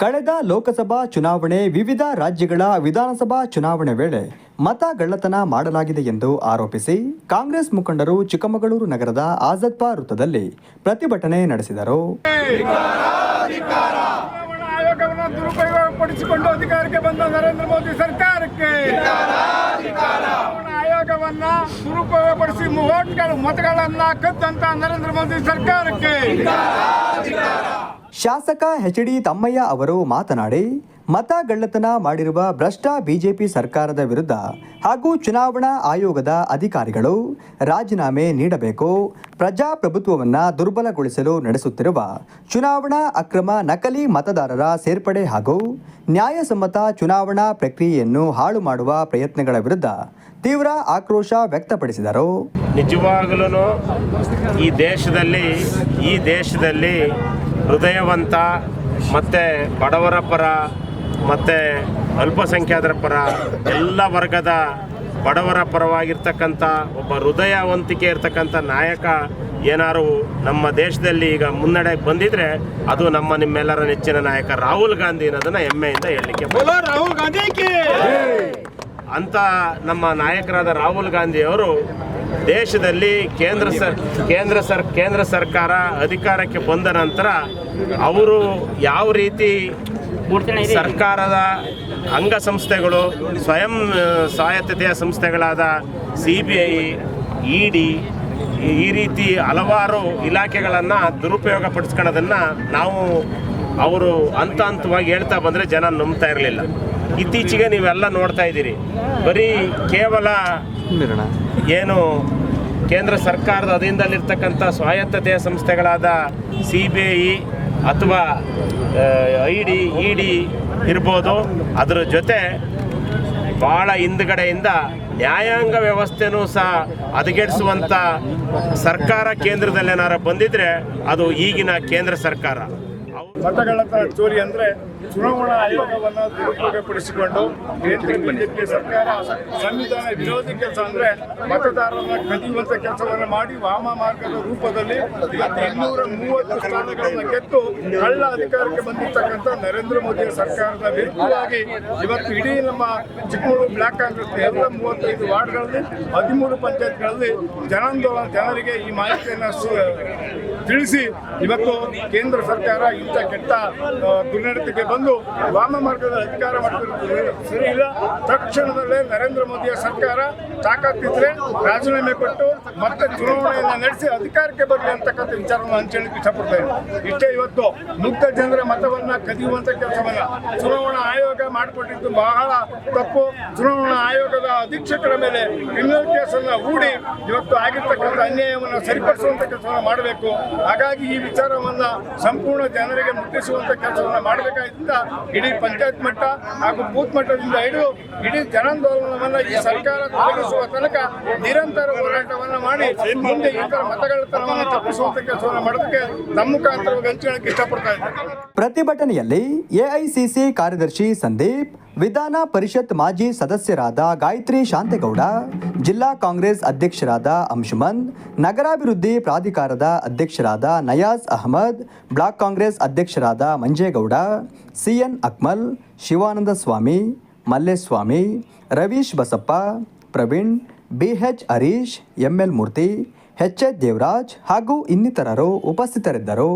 ಕಳೆದ ಲೋಕಸಭಾ ಚುನಾವಣೆ ವಿವಿಧ ರಾಜ್ಯಗಳ ವಿಧಾನಸಭಾ ಚುನಾವಣೆ ವೇಳೆ ಮತಗಳ್ಳತನ ಮಾಡಲಾಗಿದೆ ಎಂದು ಆರೋಪಿಸಿ ಕಾಂಗ್ರೆಸ್ ಮುಖಂಡರು ಚಿಕ್ಕಮಗಳೂರು ನಗರದ ಆಜದ್ಪಾ ವೃತ್ತದಲ್ಲಿ ಪ್ರತಿಭಟನೆ ನಡೆಸಿದರು. ದುರುಪಯೋಗಪಡಿಸಿಕೊಂಡು ಅಧಿಕಾರಕ್ಕೆ ಬಂದ ನರೇಂದ್ರ ಮೋದಿ ಸರ್ಕಾರಕ್ಕೆ ಆಯೋಗವನ್ನ ದುರುಪಯೋಗಪಡಿಸಿ ಮತಗಳನ್ನ ಕದ್ದಂತ ನರೇಂದ್ರ ಮೋದಿ ಸರ್ಕಾರಕ್ಕೆ ಶಾಸಕ ಎಚ್ ಡಿ ತಮ್ಮಯ್ಯ ಅವರು ಮಾತನಾಡಿ, ಮತ ಗಳ್ಳತನ ಮಾಡಿರುವ ಭ್ರಷ್ಟ ಬಿಜೆಪಿ ಸರ್ಕಾರದ ವಿರುದ್ಧ ಹಾಗೂ ಚುನಾವಣಾ ಆಯೋಗದ ಅಧಿಕಾರಿಗಳು ರಾಜೀನಾಮೆ ನೀಡಬೇಕು, ಪ್ರಜಾಪ್ರಭುತ್ವವನ್ನು ದುರ್ಬಲಗೊಳಿಸಲು ನಡೆಸುತ್ತಿರುವ ಚುನಾವಣಾ ಅಕ್ರಮ ನಕಲಿ ಮತದಾರರ ಸೇರ್ಪಡೆ ಹಾಗೂ ನ್ಯಾಯಸಮ್ಮತ ಚುನಾವಣಾ ಪ್ರಕ್ರಿಯೆಯನ್ನು ಹಾಳು ಮಾಡುವ ಪ್ರಯತ್ನಗಳ ವಿರುದ್ಧ ತೀವ್ರ ಆಕ್ರೋಶ ವ್ಯಕ್ತಪಡಿಸಿದರು. ನಿಜವಾಗಲೂ ಈ ದೇಶದಲ್ಲಿ ಈ ದೇಶದಲ್ಲಿ ಹೃದಯವಂತ ಮತ್ತು ಬಡವರ ಪರ ಮತ್ತು ಅಲ್ಪಸಂಖ್ಯಾತರ ಪರ ಎಲ್ಲ ವರ್ಗದ ಬಡವರ ಪರವಾಗಿರ್ತಕ್ಕಂಥ ಒಬ್ಬ ಹೃದಯವಂತಿಕೆ ಇರ್ತಕ್ಕಂಥ ನಾಯಕ ಏನಾರು ನಮ್ಮ ದೇಶದಲ್ಲಿ ಈಗ ಮುನ್ನಡೆ ಬಂದಿದ್ರೆ ಅದು ನಮ್ಮ ನಿಮ್ಮೆಲ್ಲರ ನೆಚ್ಚಿನ ನಾಯಕ ರಾಹುಲ್ ಗಾಂಧಿ ಅನ್ನೋದನ್ನ ಹೆಮ್ಮೆಯಿಂದ ಹೇಳಲಿಕ್ಕೆ ರಾಹುಲ್ ಗಾಂಧಿ ಅಂತ ನಮ್ಮ ನಾಯಕರಾದ ರಾಹುಲ್ ಗಾಂಧಿ ಅವರು ದೇಶದಲ್ಲಿ ಕೇಂದ್ರ ಸರ್ ಕೇಂದ್ರ ಸರ್ ಕೇಂದ್ರ ಸರ್ಕಾರ ಅಧಿಕಾರಕ್ಕೆ ಬಂದ ನಂತರ ಅವರು ಯಾವ ರೀತಿ ಸರ್ಕಾರದ ಅಂಗಸಂಸ್ಥೆಗಳು ಸ್ವಯಂ ಆ, ಸ್ವಾಯತ್ತತೆಯ ಸಂಸ್ಥೆಗಳಾದ C B I E D ಈ ರೀತಿ ಹಲವಾರು ಇಲಾಖೆಗಳನ್ನು ದುರುಪಯೋಗ ಪಡಿಸ್ಕೊಳ್ಳೋದನ್ನು ನಾವು ಅವರು ಹಂತ ಹಂತವಾಗಿ ಹೇಳ್ತಾ ಬಂದರೆ ಜನ ನಂಬ್ತಾ ಇರಲಿಲ್ಲ. ಇತ್ತೀಚೆಗೆ ನೀವೆಲ್ಲ ನೋಡ್ತಾ ಇದ್ದೀರಿ. ಬರೀ ಕೇವಲ ಏನು ಕೇಂದ್ರ ಸರ್ಕಾರದ ಅಧೀನದಲ್ಲಿರ್ತಕ್ಕಂಥ ಸ್ವಾಯತ್ತತೆಯ ಸಂಸ್ಥೆಗಳಾದ ಸಿ ಬಿ ಐ, ಅಥವಾ ಐ ಡಿ, ಇ ಡಿ ಇರ್ಬೋದು. ಅದರ ಜೊತೆ ಭಾಳ ಹಿಂದ್ಗಡೆಯಿಂದ ನ್ಯಾಯಾಂಗ ವ್ಯವಸ್ಥೆನೂ ಸಹ ಹದಗೆಡಿಸುವಂಥ ಸರ್ಕಾರ ಕೇಂದ್ರದಲ್ಲೇನಾರ ಬಂದಿದ್ರೆ ಅದು ಈಗಿನ ಕೇಂದ್ರ ಸರ್ಕಾರ. ಮತಗಳ್ಳತನ ಚೋರಿ ಅಂದ್ರೆ ಚುನಾವಣಾ ಆಯೋಗವನ್ನ ದುರುಪಯೋಗಪಡಿಸಿಕೊಂಡು ಬಿಜೆಪಿ ಸರ್ಕಾರ ಸಂವಿಧಾನ ವಿರೋಧಿ ಕೆಲಸ ಅಂದ್ರೆ ಮತದಾರರನ್ನ ಕದಿಯುವಂತ ಕೆಲಸವನ್ನ ಮಾಡಿ ವಾಮ ಮಾರ್ಗದ ರೂಪದಲ್ಲಿ ಇವತ್ತು ಇನ್ನೂರ ಮೂವತ್ತು ಸ್ಥಾನಗಳನ್ನ ಗೆದ್ದು ಕಳ್ಳ ಅಧಿಕಾರಕ್ಕೆ ಬಂದಿರ್ತಕ್ಕಂಥ ನರೇಂದ್ರ ಮೋದಿ ಸರ್ಕಾರದ ವಿರುದ್ಧವಾಗಿ ಇವತ್ತು ಇಡೀ ನಮ್ಮ ಚಿಕ್ಕಮಗಳೂರು ಬ್ಲಾಕ್ ಕಾಂಗ್ರೆಸ್ ಎಲ್ಲ ಮೂವತ್ತೈದು ವಾರ್ಡ್ಗಳಲ್ಲಿ ಹದಿಮೂರು ಪಂಚಾಯತ್ಗಳಲ್ಲಿ ಜನಾಂದೋಲನ ಜನರಿಗೆ ಈ ಮಾಹಿತಿಯನ್ನು ತಿಳಿಸಿ ಇವತ್ತು ಕೇಂದ್ರ ಸರ್ಕಾರ ಇಂಥ ಕೆಟ್ಟ ದುರ್ನಡತೆಗೆ ಬಂದು ವಾಮ ಮಾರ್ಗದ ಅಧಿಕಾರ ಮಾಡ್ತಿರೋದು ಸರಿ ಇಲ್ಲ. ತಕ್ಷಣದಲ್ಲೇ ನರೇಂದ್ರ ಮೋದಿಯ ಸರ್ಕಾರ ತಾಕತ್ತಿದ್ರೆ ರಾಜೀನಾಮೆ ಕೊಟ್ಟು ಮತ್ತೆ ಚುನಾವಣೆಯನ್ನು ನಡೆಸಿ ಅಧಿಕಾರಕ್ಕೆ ಬರಲಿ ಅಂತಕ್ಕಂಥ ವಿಚಾರವನ್ನು ಹಂಚಲಿಕ್ಕೆ ಇಷ್ಟಪಡ್ತೇನೆ. ಇಷ್ಟೇ ಇವತ್ತು ಮುಕ್ತ ಜನರ ಮತವನ್ನು ಕದಿಯುವಂಥ ಕೆಲಸವನ್ನು ಚುನಾವಣಾ ಆಯೋಗ ಮಾಡಿಕೊಟ್ಟಿದ್ದು ಬಹಳ ತಪ್ಪು. ಚುನಾವಣಾ ಆಯೋಗದ ಅಧೀಕ್ಷಕರ ಮೇಲೆ ಕ್ರಿಮಿನಲ್ ಕೇಸನ್ನು ಹೂಡಿ ಇವತ್ತು ಆಗಿರ್ತಕ್ಕಂಥ ಅನ್ಯಾಯವನ್ನು ಸರಿಪಡಿಸುವಂಥ ಕೆಲಸವನ್ನು ಮಾಡಬೇಕು. ಹಾಗಾಗಿ ಈ ವಿಚಾರವನ್ನು ಸಂಪೂರ್ಣ ಜನರಿಗೆ ಮುಟ್ಟಿಸುವಂತ ಕೆಲಸವನ್ನು ಮಾಡಬೇಕಾಗಿದ್ದ ಇಡೀ ಪಂಚಾಯತ್ ಮಟ್ಟ ಹಾಗೂ ಬೂತ್ ಮಟ್ಟದಿಂದ ಹಿಡಿದು ಇಡೀ ಜನಾಂದೋಲನವನ್ನ ಈ ಸರ್ಕಾರ ತೊಲಗಿಸುವ ತನಕ ನಿರಂತರ ಹೋರಾಟವನ್ನು ಮಾಡಿ ಮುಂದೆ ಈ ಮತಗಳನ್ನು ಮತಗಳ್ಳತನವನ್ನು ತಪ್ಪಿಸುವಂತ ಕೆಲಸವನ್ನು ಮಾಡೋದಕ್ಕೆ ನಮ್ಮ ಮುಖಾಂತರ ಹಂಚಿಕೊಳ್ಳಕ್ಕೆ ಇಷ್ಟಪಡ್ತಾ ಇದ್ದಾರೆ ಪ್ರತಿಭಟನೆಯಲ್ಲಿ ಎಐಸಿಸಿ ಕಾರ್ಯದರ್ಶಿ ಸಂದೀಪ್ ವಿಧಾನ ಪರಿಷತ್ ಮಾಜಿ ಸದಸ್ಯರಾದ ಗಾಯತ್ರಿ ಶಾಂತೇಗೌಡ, ಜಿಲ್ಲಾ ಕಾಂಗ್ರೆಸ್ ಅಧ್ಯಕ್ಷರಾದ ಅಂಶುಮನ್, ನಗರಾಭಿವೃದ್ಧಿ ಪ್ರಾಧಿಕಾರದ ಅಧ್ಯಕ್ಷರಾದ ನಯಾಜ್ ಅಹಮದ್, ಬ್ಲಾಕ್ ಕಾಂಗ್ರೆಸ್ ಅಧ್ಯಕ್ಷರಾದ Manjegowda, C N Akmal, Shivananda Swamy, Malleswamy, Ravish Basappa, Praveen, B H Harish, M L Murthy, H H Devaraj ಹಾಗೂ ಇನ್ನಿತರರು ಉಪಸ್ಥಿತರಿದ್ದರು.